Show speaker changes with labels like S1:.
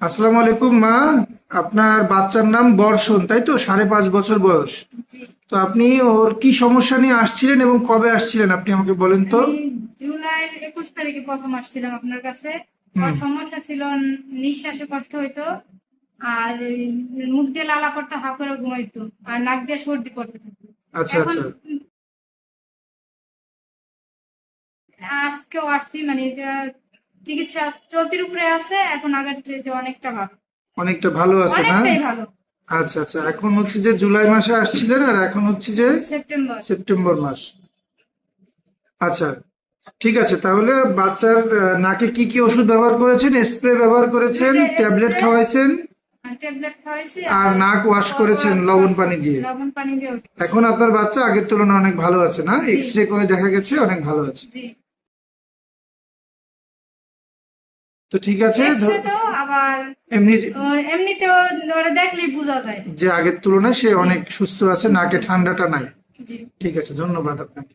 S1: আসসালামু আলাইকুম মা। আপনার বাচ্চার নাম বর্ষণ তাই তো? সাড়ে পাঁচ বছর বয়স। তো আপনি ওর কি সমস্যা নিয়ে আসছিলেন এবং কবে আসছিলেন আপনি আমাকে বলেন তো?
S2: জুলাইয়ের একুশ তারিখে প্রথম আসছিলাম আপনার কাছে। সমস্যা ছিল নিঃশ্বাসে কষ্ট হইতো আর মুখ দিয়ে লালা পড়তো হা করে ঘুমাইতো আর নাক দিয়ে সর্দি করতে থাকতো
S1: আচ্ছা আচ্ছা।
S2: আজকেও আসছি মানে চিকিৎসা চলতির উপরে আছে এখন আগের চেয়ে অনেকটা ভালো।
S1: অনেকটা ভালো আছে না?
S2: অনেকটাই ভালো।
S1: আচ্ছা আচ্ছা এখন হচ্ছে যে জুলাই মাসে আসছিলেন আর এখন হচ্ছে যে
S2: সেপ্টেম্বর।
S1: সেপ্টেম্বর মাস। আচ্ছা ঠিক আছে তাহলে বাচ্চার নাকে কি কি ওষুধ ব্যবহার করেছেন? স্প্রে ব্যবহার করেছেন? ট্যাবলেট খাওয়াইছেন? আর নাক ওয়াশ করেছেন লবণ পানি দিয়ে?
S2: লবণ পানি দিয়ে।
S1: এখন আপনার বাচ্চা আগের তুলনায় অনেক ভালো আছে না? এক্স রে করে দেখা গেছে অনেক ভালো আছে। তো ঠিক আছে
S2: আবার
S1: এমনি
S2: এমনিতেও ওরা দেখলেই বোঝা যায়।
S1: যে আগের তুলনায় সে অনেক সুস্থ আছে নাকে ঠান্ডাটা নাই। ঠিক আছে ধন্যবাদ আপনাকে।